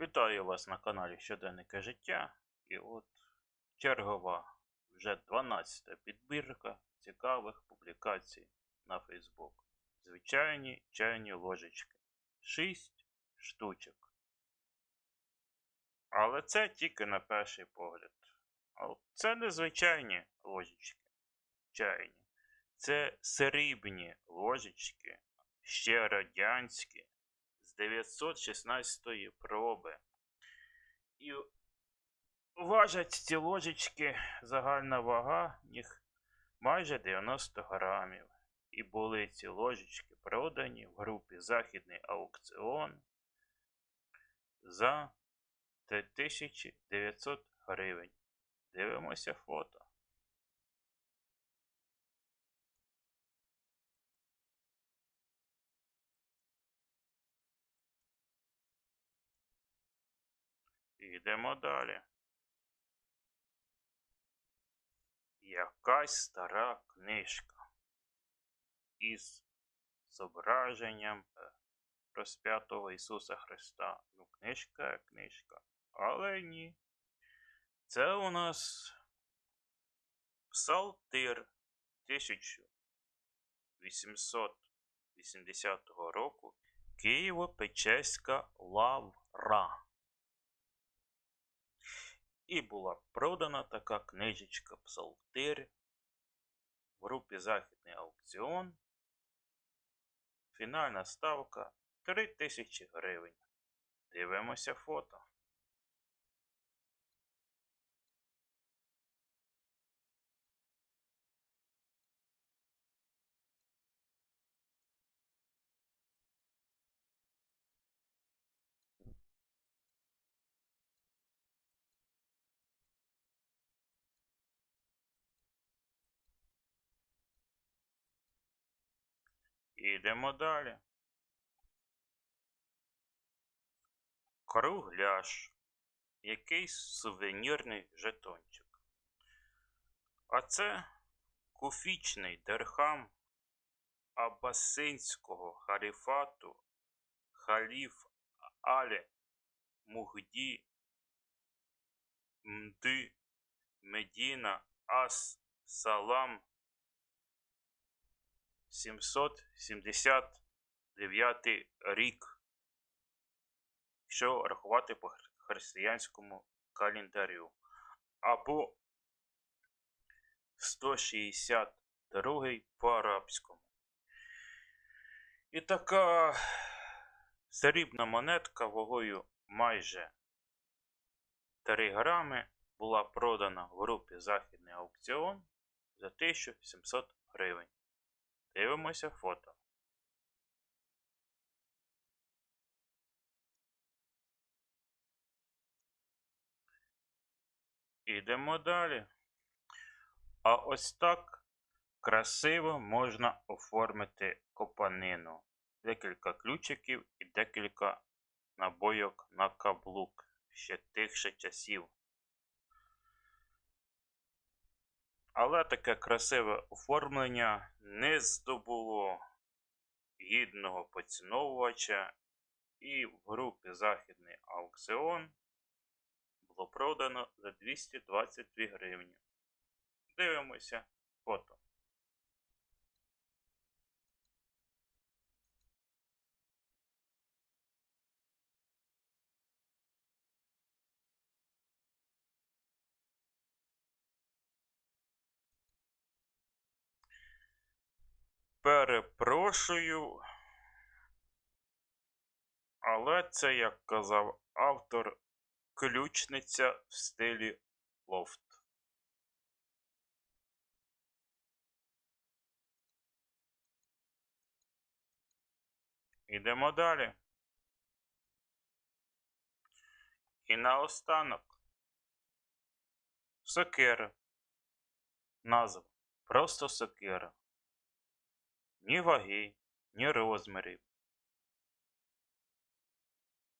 Вітаю вас на каналі Щоденники життя. І от чергова вже 12-та підбірка цікавих публікацій на Facebook. Звичайні чайні ложечки. 6 штучок. Але це тільки на перший погляд. Це не звичайні ложечки чайні. Це срібні ложечки, ще радянські 916 проби. І важать ці ложечки, загальна вага їх майже 90 грамів. І були ці ложечки продані в групі Західний аукціон за 3900 гривень. Дивимося фото. Йдемо далі. Якась стара книжка із зображенням е, розп'ятого Ісуса Христа. Ну, книжка, книжка. Але ні. Це у нас Псалтир 1880 року Києво-Печерська лавра. І була продана така книжечка Псалтир в групі Західний аукціон. Фінальна ставка 3000 гривень. Дивимося фото. Ідемо далі. Кругляш. Якийсь сувенірний жетончик. А це куфічний дерхам Абасинського халіфату халіф Але Мухді Мди Медіна Ас Салам 779 рік, якщо рахувати по християнському календарю, або 162 по арабському. І така срібна монетка вагою майже 3 грами була продана в групі Західний аукціон за 1700 гривень. Дивимося фото. Ідемо далі. А ось так красиво можна оформити копанину. Декілька ключиків і декілька набойок на каблук ще тих ще часів. Але таке красиве оформлення не здобуло гідного поціновувача, і в групі Західний аукціон було продано за 222 гривні. Дивимося фото. Перепрошую. Але це, як казав автор, ключниця в стилі лофт. Ідемо далі. І наостанок. Сокира. Назва. Просто сокира ні ваги, ні розмірів.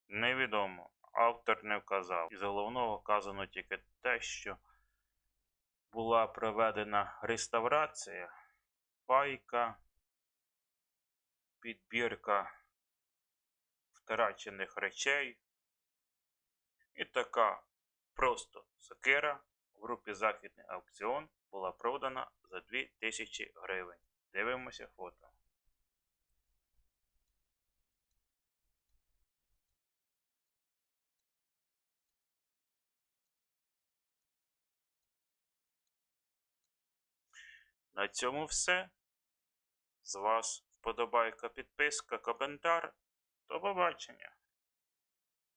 Невідомо. Автор не вказав. Із головного вказано тільки те, що була проведена реставрація, пайка, підбірка втрачених речей І така просто сокира в групі Західний аукціон була продана за 2000 гривень. Дивимося фото. На цьому все. З вас вподобайка, підписка, коментар. До побачення.